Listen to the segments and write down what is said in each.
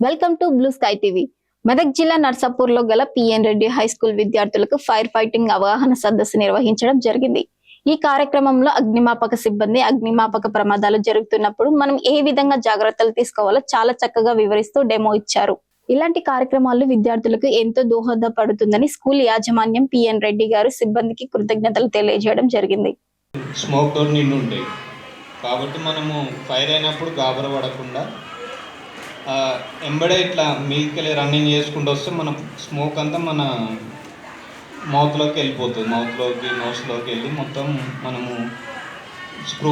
Welcome to blue sky TV Medak జిల్లా నర్సాపూర్లో గల పిఎన్ రెడ్డి హై స్కూల్ విద్యార్థులకు ఫైర్ ఫైటింగ్ అవగాహన సదస్సు నిర్వహించడం జరిగింది. ఈ కార్యక్రమంలో అగ్నిమాపక సిబ్బంది అగ్నిమాపక ప్రమాదాలు జరుగుతున్నప్పుడు మనం ఏ విధంగా జాగ్రత్తలు తీసుకోవాలో చాలా చక్కగా వివరిస్తూ డెమో ఇచ్చారు. ఇలాంటి కార్యక్రమాలు విద్యార్థులకు ఎంతో దోహదపడుతుందని స్కూల్ యాజమాన్యం పిఎన్ రెడ్డి గారు సిబ్బందికి కృతజ్ఞతలు తెలియజేయడం జరిగింది. స్మోక్ డోర్ ఉంటాయి కాబట్టి మనము ఫైర్ అయినప్పుడు గాబర పడకుండా ఎంబడే ఇట్లా మీదకెళ్ళి రన్నింగ్ చేసుకుంటూ వస్తే మన స్మోక్ అంతా మన మౌత్లోకి వెళ్ళిపోతుంది. మౌత్లోకి నోస్లోకి వెళ్ళి మొత్తం మనము స్క్రూ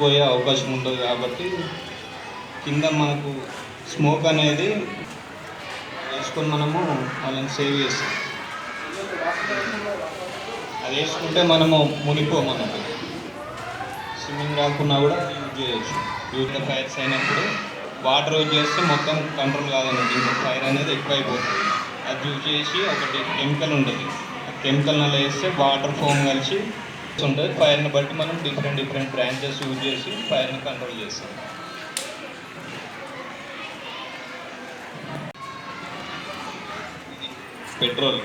పోయే అవకాశం ఉంటుంది కాబట్టి కింద మనకు స్మోక్ అనేది వేసుకొని మనము వాళ్ళని సేవ్ చేస్తాం. అది వేసుకుంటే మనము మునిపోం మనకు స్విమ్మింగ్ రాకున్నా కూడా యూజ్ చేయొచ్చు. యూజ్ ఫైర్స్ అయినప్పుడు వాటర్ యూజ్ చేస్తే మొత్తం కంట్రోల్ కాదన్నట్టు ఇంకా ఫైర్ అనేది ఎక్కువ అయిపోతుంది అది యూజ్ చేసి ఒకటి కెమికల్ ఉంటుంది. ఆ కెమికల్ నల్ల వేస్తే వాటర్ ఫోమ్ కలిసి ఉంటుంది. ఫైర్ని బట్టి మనం డిఫరెంట్ డిఫరెంట్ బ్రాంచెస్ యూజ్ చేసి ఫైర్ని కంట్రోల్ చేస్తాం. పెట్రోల్.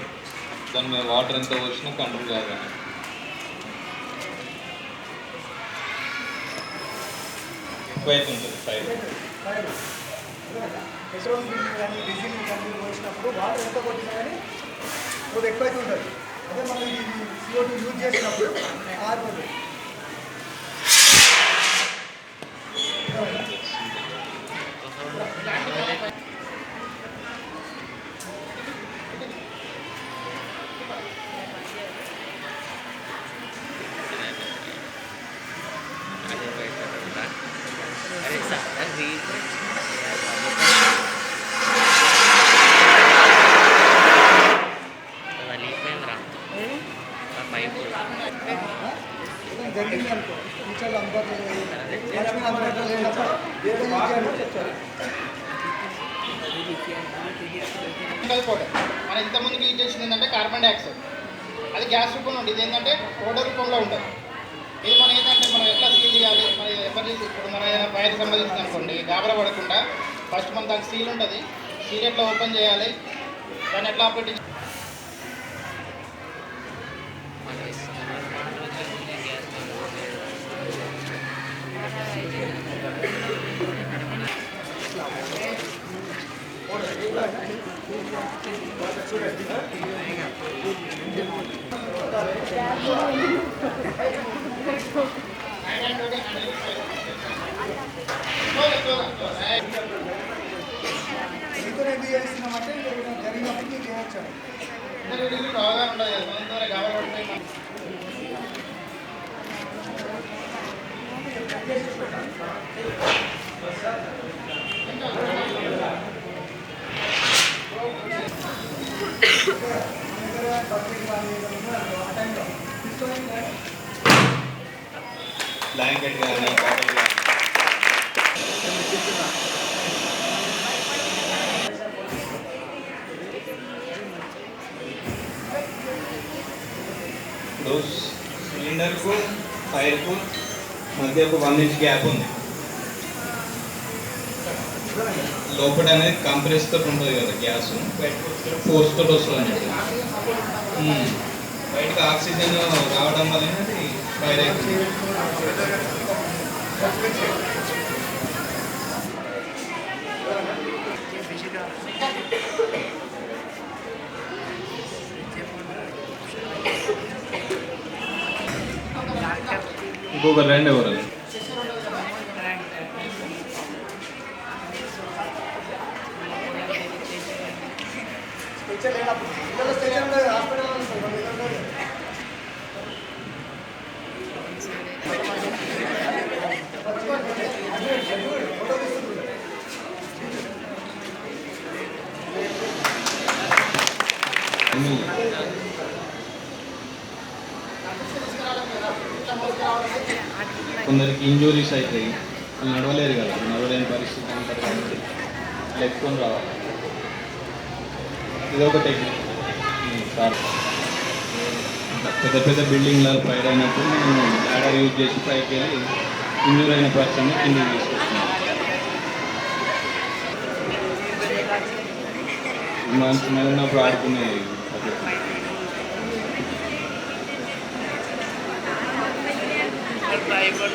దాని మీద వాటర్ ఎంత వచ్చినా కంట్రోల్ కాదు. ఎక్కువ అవుతుంది ఫైర్. పెట్రోల్ కానీ డీజిల్ కానీ పోసినప్పుడు వాటర్ ఎంత కొట్టినా కానీ కొద్దిగా ఎక్కువైతే ఉంటుంది అదే మనం ఈ సిఓ యూజ్ చేసినప్పుడు ఆరిపోతుంది మనం ఇంతకుముందు లీక్ చేసింది ఏంటంటే కార్బన్ డైఆక్సైడ్ అది గ్యాస్ రూపంలో ఉంటుంది ఇది ఏంటంటే పౌడర్ రూపంలో ఉంటుంది. ఇది మనం ఏంటంటే మనం ఎట్లా సీల్ చేయాలి? మన ఎమర్జెన్సీ ఇప్పుడు మన ఏదైనా ఫైర్ సంబంధించింది అనుకోండి గాబర పడకుండా ఫస్ట్ మన దానికి సీల్ ఉంటుంది. సీల్ ఎట్లా ఓపెన్ చేయాలి? దాన్ని ఎట్లా ఆపరేట్ మీతో ఎందుకు చేస్తున్నామంటే ఏదైనా జరిగినప్పుడు మీకు చేయొచ్చు అవగాహన ఉండదు కదా మన ద్వారా గాబరా పడితే మనం- బ్లాంకెట్ కానీ ఇప్పుడు సిలిండర్కు ఫైర్కు మధ్య ఒక వన్ ఇంచ్ గ్యాప్ ఉంది. లోపల అనేది కంప్రెస్ తోటి ఉంటుంది కదా గ్యాస్ ఫోర్స్ తోటి వస్తుంది. బయటకు ఆక్సిజన్ రావడం వల్ల ఇంకొక రెండు ఎవరు స్పెషల్ కొందరికి ఇంజురీస్ అవుతాయి వాళ్ళు నడవలేరు కదా నడవలేని పరిస్థితి ఉంటారు కాబట్టి లెక్కుని రావాలి. ఇది ఒక టెక్నిక్ సార్. పెద్ద పెద్ద బిల్డింగ్లలో ఫైర్ అయినప్పుడు మేము ల్యాడర్ యూజ్ చేసి పైకి వెళ్ళి ఇంజూర్ అయిన పర్సన్ని కిందికి తీసుకొస్తున్నాం మనం చిన్నగా ఉన్నప్పుడు ఆడుకునేది ড্রাইভার